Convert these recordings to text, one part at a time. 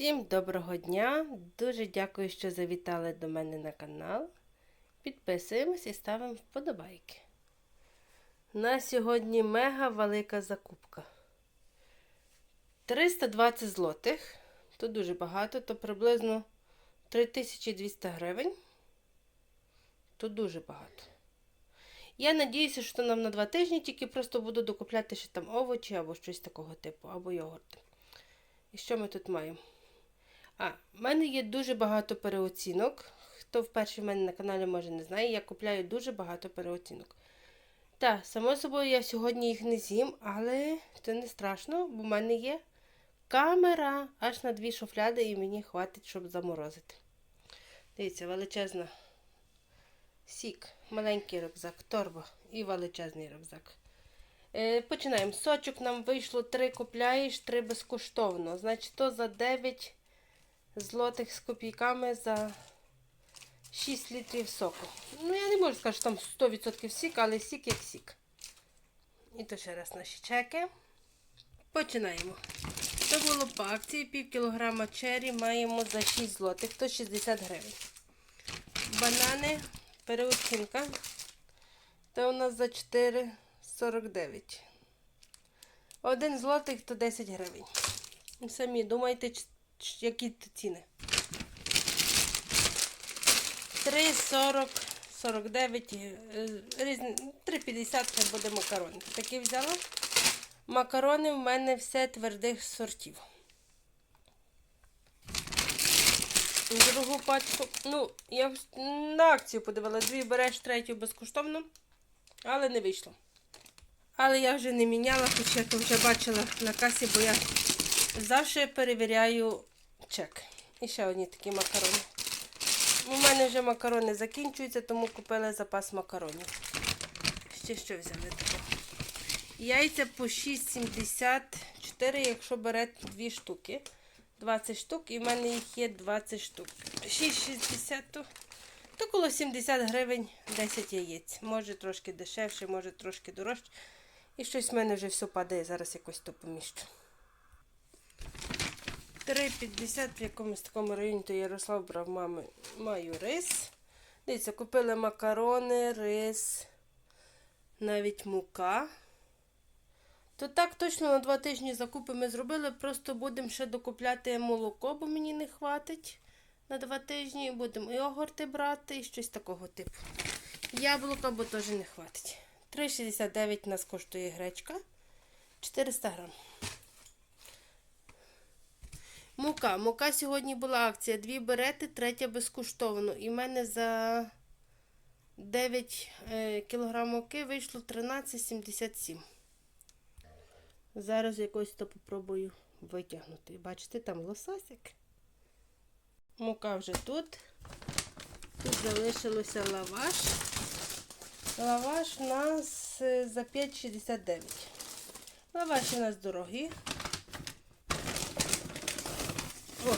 Всім доброго дня! Дуже дякую, що завітали до мене на канал. Підписуємось і ставимо вподобайки. На сьогодні мега велика закупка. 320 злотих. То дуже багато, то приблизно 3200 гривень. То дуже багато. Я надіюся, що нам на два тижні тільки просто буду докупляти ще там овочі або щось такого типу, або йогурти. І що ми тут маємо? А, в мене є дуже багато переоцінок. Хто вперше в мене на каналі може не знає, я купляю дуже багато переоцінок. Так, само собою, я сьогодні їх не з'їм, але це не страшно, бо в мене є камера аж на дві шуфляди і мені хватить, щоб заморозити. Дивіться, величезна сік, маленький рюкзак, торба і величезний рюкзак. Е, починаємо. Сочок нам вийшло 3 купляєш, 3 безкоштовно. Значить, то за 9 злотих з копійками за 6 літрів соку. Ну, я не можу сказати, що там 100% сік, але сік як сік. І то ще раз наші чеки. Починаємо. Це було по акції пів кілограма чері маємо за 6 злотих, то 60 гривень. Банани, переоцінка. Це у нас за 4,49. Один злотих то 10 гривень. Самі думайте, які ціни. 3,40, 49, е, різні, 3,50 буде макарони. Такі взяла. Макарони в мене все твердих сортів. Другу пачку. Ну, я на акцію подивила. Дві береш, третю безкоштовно, але не вийшло. Але я вже не міняла, хоч я то вже бачила на касі, бо я завжди перевіряю чек. І ще одні такі макарони. У мене вже макарони закінчуються, тому купила запас макаронів. Ще що взяли такого? Яйця по 6,74, якщо берете дві штуки. 20 штук, і в мене їх є 20 штук. 6,60 то, то коло 70 гривень 10 яєць. Може трошки дешевше, може трошки дорожче. І щось в мене вже все падає, зараз якось то поміщу. 3,50 в якомусь такому районі, то Ярослав брав мами, маю рис. Дивіться, купили макарони, рис, навіть мука. То так точно на два тижні закупи ми зробили. Просто будемо ще докупляти молоко, бо мені не хватить на два тижні. Будемо йогурти брати і щось такого типу. Яблука, бо теж не хватить. 3,69 нас коштує гречка. 400 грам. Мука. Мука сьогодні була акція. Дві берете, третя безкоштовно. І в мене за 9 е, кг муки вийшло 13,77. Зараз якось то попробую витягнути. Бачите, там лососик. Мука вже тут. Тут залишилося лаваш. Лаваш у нас е, за 5,69. Лаваш у нас дорогі. О,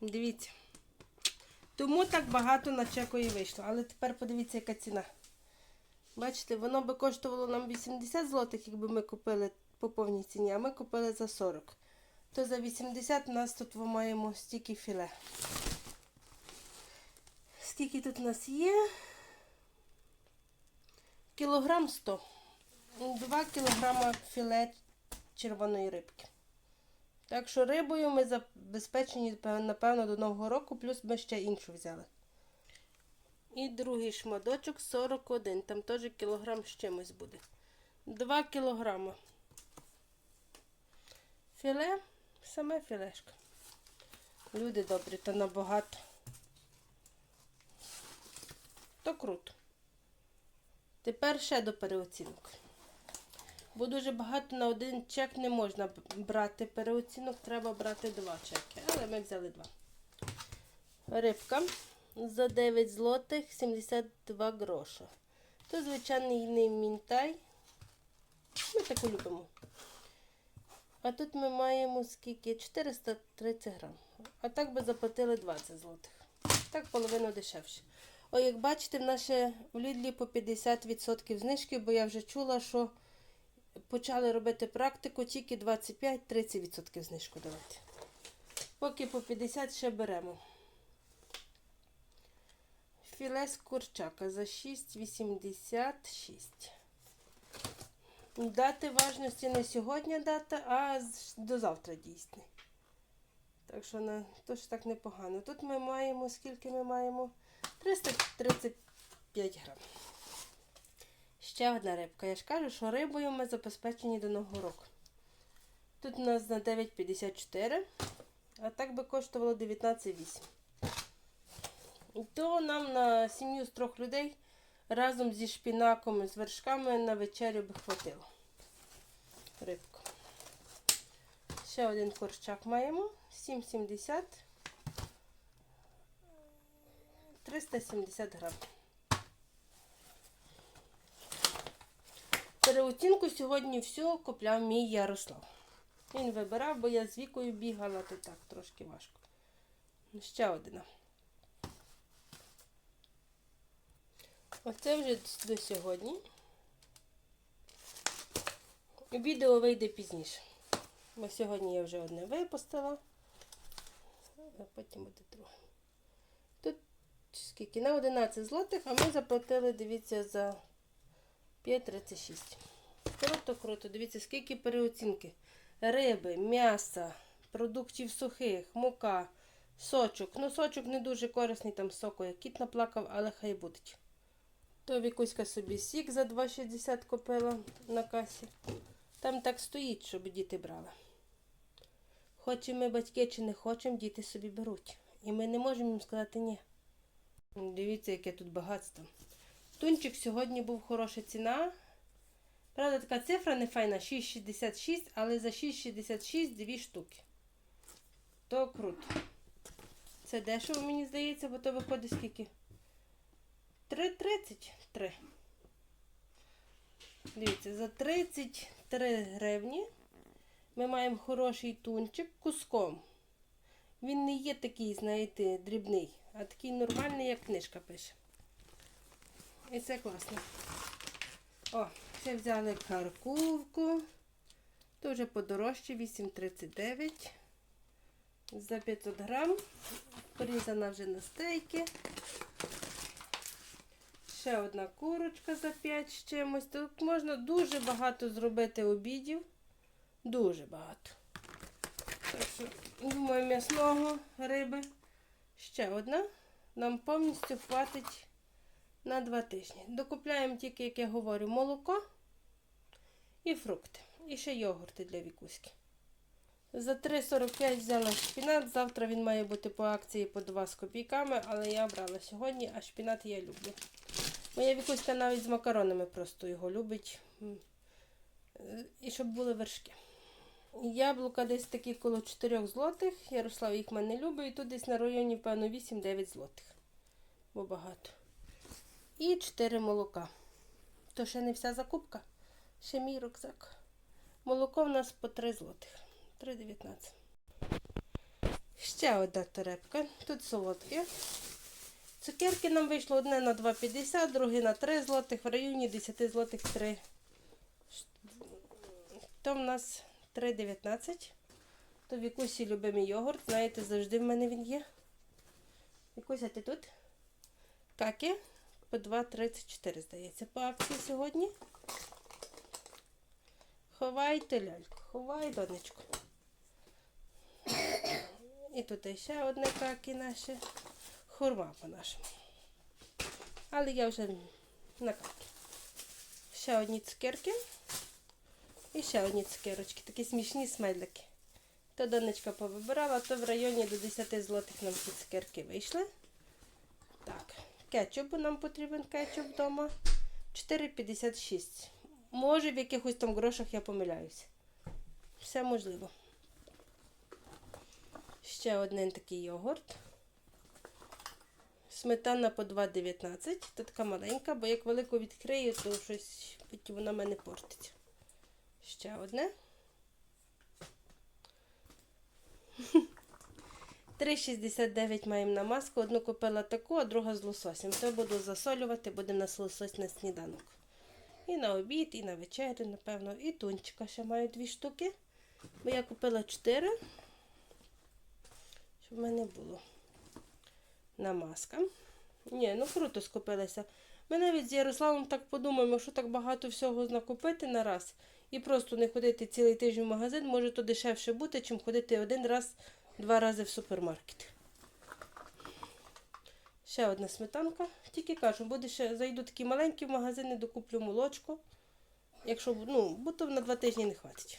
дивіться. Тому так багато на чеку вийшло. Але тепер подивіться, яка ціна. Бачите, воно би коштувало нам 80 злотих, якби ми купили по повній ціні, а ми купили за 40. То за 80 у нас тут ми маємо стільки філе. Скільки тут у нас є? Кілограм 100. 2 кілограма філе червоної рибки. Так що рибою ми забезпечені, напевно, до Нового року, плюс ми ще іншу взяли. І другий шматочок 41. Там теж кілограм з чимось буде. 2 кілограма. Філе, саме філешка. Люди добрі, то набагато. То круто. Тепер ще до переоцінок. Бо дуже багато на один чек не можна брати переоцінок, треба брати два чеки. Але ми взяли два. Рибка за 9 злотих 72 гроша. То звичайний мінтай. Ми таку любимо. А тут ми маємо скільки? 430 грам. А так би заплатили 20 злотих. Так половину дешевше. О, як бачите, в наше в Лідлі по 50% знижки, бо я вже чула, що почали робити практику тільки 25-30% знижку давати. Поки по 50 ще беремо. Філе з курчака за 6,86. Дати важності не сьогодні дата, а до завтра дійсний. Так що на, то ж так непогано. Тут ми маємо, скільки ми маємо? 335 грам. Ще одна рибка. Я ж кажу, що рибою ми забезпечені до Нового року. Тут у нас на 9,54, а так би коштувало 19,8. То нам на сім'ю з трьох людей разом зі шпінаком і з вершками на вечерю би хватило. Рибку. Ще один корчак маємо. 7,70. 370 грам. Переоцінку сьогодні все купляв мій Ярослав. Він вибирав, бо я з вікою бігала, то так трошки важко. Ще одна. Оце вже до сьогодні. Відео вийде пізніше. Бо сьогодні я вже одне випустила, а потім буде друге. Тут скільки? На 11 злотих, а ми заплатили, дивіться, за 5,36. Круто, круто. Дивіться, скільки переоцінки. Риби, м'яса, продуктів сухих, мука, сочок. Ну, сочок не дуже корисний, там соку, як кіт наплакав, але хай будуть. То Вікуська собі сік за 2,60 купила на касі. Там так стоїть, щоб діти брали. Хочемо ми батьки чи не хочемо, діти собі беруть. І ми не можемо їм сказати ні. Дивіться, яке тут багатство. Тунчик сьогодні був хороша ціна. Правда, така цифра не файна, 6,66, але за 6,66 дві штуки. То круто. Це дешево, мені здається, бо то виходить скільки? 3,33. Дивіться, за 33 гривні ми маємо хороший тунчик куском. Він не є такий, знаєте, дрібний, а такий нормальний, як книжка пише. І це класно. О, це взяли каркувку. Дуже подорожче, 8,39 за 500 грам. Порізана вже на стейки. Ще одна курочка за 5 з чимось. Тут можна дуже багато зробити обідів. Дуже багато. Так що, думаю, м'ясного риби. Ще одна. Нам повністю хватить на 2 тижні. Докупляємо тільки, як я говорю, молоко і фрукти. І ще йогурти для вікуськи. За 3,45 взяла шпінат. Завтра він має бути по акції по 2 з копійками, але я брала сьогодні, а шпінат я люблю. Моя вікуська навіть з макаронами просто його любить. І щоб були вершки. Яблука десь такі коло 4 злотих. Ярослав їх мене любить. І тут десь на районі, певно, 8-9 злотих. Бо багато. І 4 молока. То ще не вся закупка. Ще мій рюкзак. Молоко в нас по 3 злотих. 3,19. Ще одна терепка. Тут солодке. Цукерки нам вийшло одне на 2,50, друге на 3 злотих, в районі 10 злотих 3. То в нас 3,19. То Вікусі любимий йогурт. Знаєте, завжди в мене він є. Вікуся, ти тут? Каки по 2,34, здається, по акції сьогодні. Ховайте ляльку, ховай, донечку. І тут ще одне каки наше. Хурма по-нашому. Але я вже на каки. Ще одні цукерки. І ще одні цукерочки. Такі смішні смайлики. То донечка повибирала, то в районі до 10 злотих нам ці цукерки вийшли. Так, кетчуп нам потрібен кетчуп вдома. 4,56. Може, в якихось там грошах я помиляюся. Все можливо. Ще один такий йогурт. Сметана по 2,19. Та така маленька, бо як велику відкрию, то щось потім вона мене портиться. Ще одне. 3,69 маємо на маску. Одну купила таку, а друга з лососем. То буду засолювати, буде нас лосось на сніданок. І на обід, і на вечерю, напевно. І тунчика ще маю дві штуки. Бо я купила чотири. щоб в мене було. Намазка. Ні, ну круто скупилися. Ми навіть з Ярославом так подумаємо, що так багато всього накупити на раз і просто не ходити цілий тиждень в магазин, може то дешевше бути, чим ходити один раз, два рази в супермаркет. Ще одна сметанка. Тільки кажу, буде ще зайду такі маленькі магазини, докуплю молочко. Якщо ну, бо на два тижні не хватить.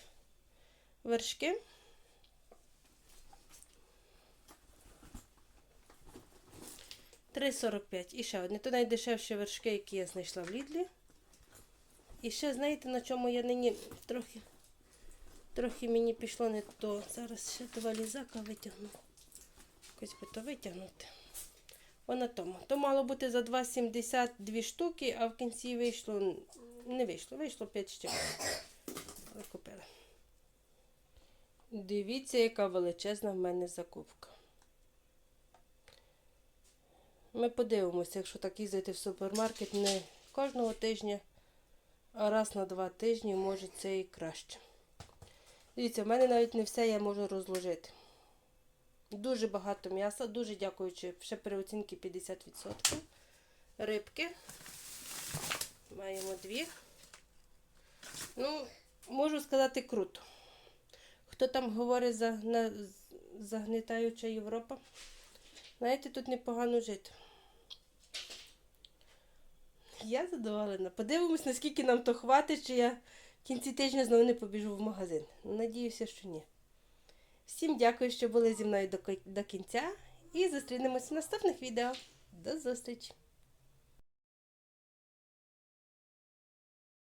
Вершки. Три сорок п'ять. І ще одне. То найдешевші вершки, які я знайшла в Лідлі. І ще, знаєте, на чому я нині трохи, трохи мені пішло не то. Зараз ще два лізака витягну. Якось би то витягнути. О, на тому. То мало бути за 2,72 штуки, а в кінці вийшло. Не вийшло, вийшло 5 ще. Але купили. Дивіться, яка величезна в мене закупка. Ми подивимося, якщо так їздити в супермаркет не кожного тижня, а раз на два тижні, може це і краще. Дивіться, в мене навіть не все я можу розложити. Дуже багато м'яса, дуже дякуючи, ще переоцінки 50%. Рибки. Маємо дві. Ну, можу сказати, круто. Хто там говорить за на, загнітаюча Європа? Знаєте, тут непогано жити. Я задоволена. Подивимось, наскільки нам то хватить, чи я кінці тижня знову не побіжу в магазин. Надіюся, що ні. Всім дякую, що були зі мною до, до кінця. І зустрінемось в наступних відео. До зустрічі!